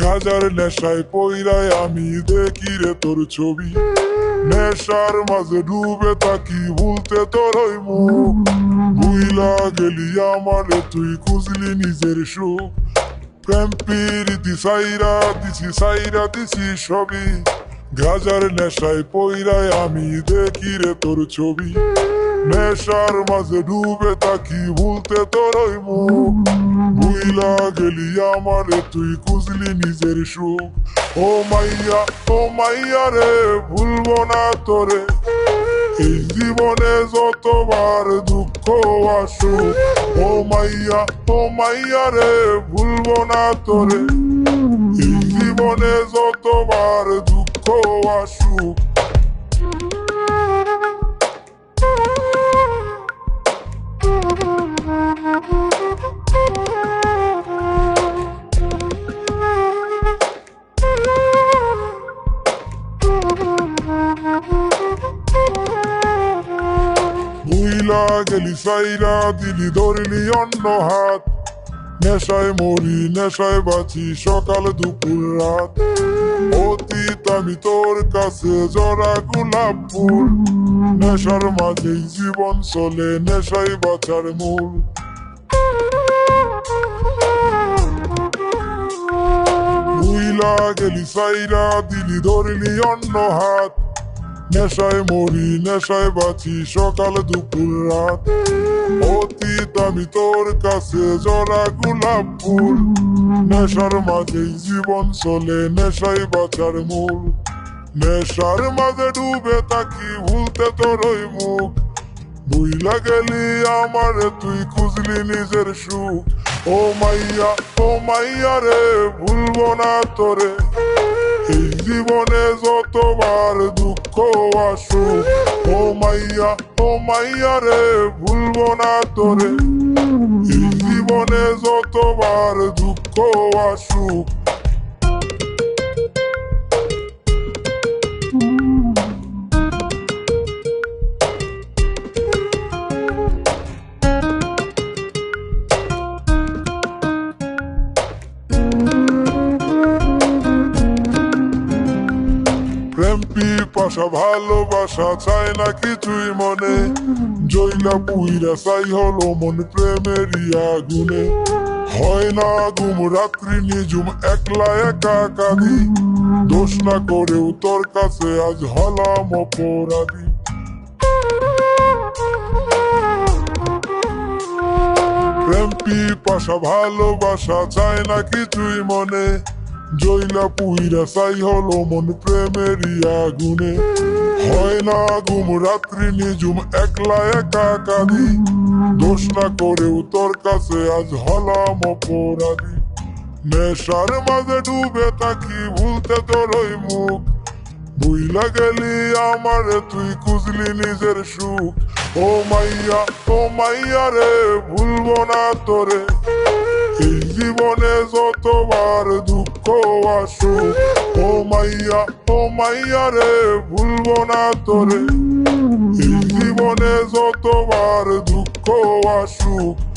গাজার নেশায় পইরায় আমি দেখি রে তোর ছবি। নেশার মাঝে ডুবে তাকি ভুলতে তোর ওই মুখ। বুইলা গেলি আমারে, তুই খুঁজলি নিজের সুখ। প্রেম প্রীতি সাইরা, দিছি সাইরা, দিছি সবই গাজার নেশায় পইরায় আমি দেখি রে তোর ছবি। নেশার মাঝে ডুবে তাকি ভুলতে তোর ওই মুখ। গেলি তুই নিজের সুখ। ও মাইয়া ও মাইয়া রে, ভুলবো না তোরে। এই জীবনে যতবার দুঃখ আসুক, ও মাইয়া ও মাইয়া রে, ভুলবো না তোরে। এই জীবনে যতবার দুঃখ আসুক ভুইলা গেলি সাইরা, দিলি ধরলি অন্য হাত। নেশায় মরি, নেশায় বাঁচি সকাল দুপুর রাত। অতীত কাছে জরা গোলাপ ফুল। জীবন চলে নেশায় বাঁচার মূল। ভুইলা গেলি সাইরা, দিলি ধরলি অন্য হাত। নেশায় মরি, নেশায় বাঁচি সকাল, দুপুর, রাত। অতীত আমি তোর কাছে জরা গোলাপ ফুল। নেশার মাঝেই জীবন চলে নেশায় বাঁচার মূল। নেশার মাঝে ডুবে তাকি ভুলতে তোর ওই মুখ বুইলা গেলি আমারে, তুই খুঁজলি নিজের সুখ। ও মাইয়া ও মাইয়া রে, ভুলবো না তোরে। এই জীবনে যতবার দুঃখ আসুক ও মাইয়া ও মাইয়া রে, ভুলবো না তোরে। এই জীবনে যতবার দুঃখ আসুক প্রেম পাশা ভালোবাসা চায় না কিছুই মনে জইলা পুইরা চাই হলো মন প্রেমের আগুনে হয় না গুম রাত্রি নিজুম একলা একা কাঁদি দোষ না করেও তোর কাছে আজ হলাম অপরাধী। প্রেম ভালোবাসা চায় না কিছুই মনে। জইলা পুইরা চাই হলো মন প্রেমের আগুনে। হয় না গুম রাত্রি নিজুম একলা একা কাঁদি দোষ না করেও তোর কাছে আজ হলাম অপরাধী। নেশার মাঝে ডুবে থাকি, ভুলতে তোর ওই মুখ। বুইলা গেলি আমারে, তুই খুঁজলি নিজের সুখ। ও মাইয়া ও মাইয়া রে, ভুলবো না তোরে। এই জীবনে যতবার দুঃখ আসুক, ও মাইয়া ও মাইয়া রে, ভুলবো না তোরে। এই জীবনে যতবার দুঃখ আসুক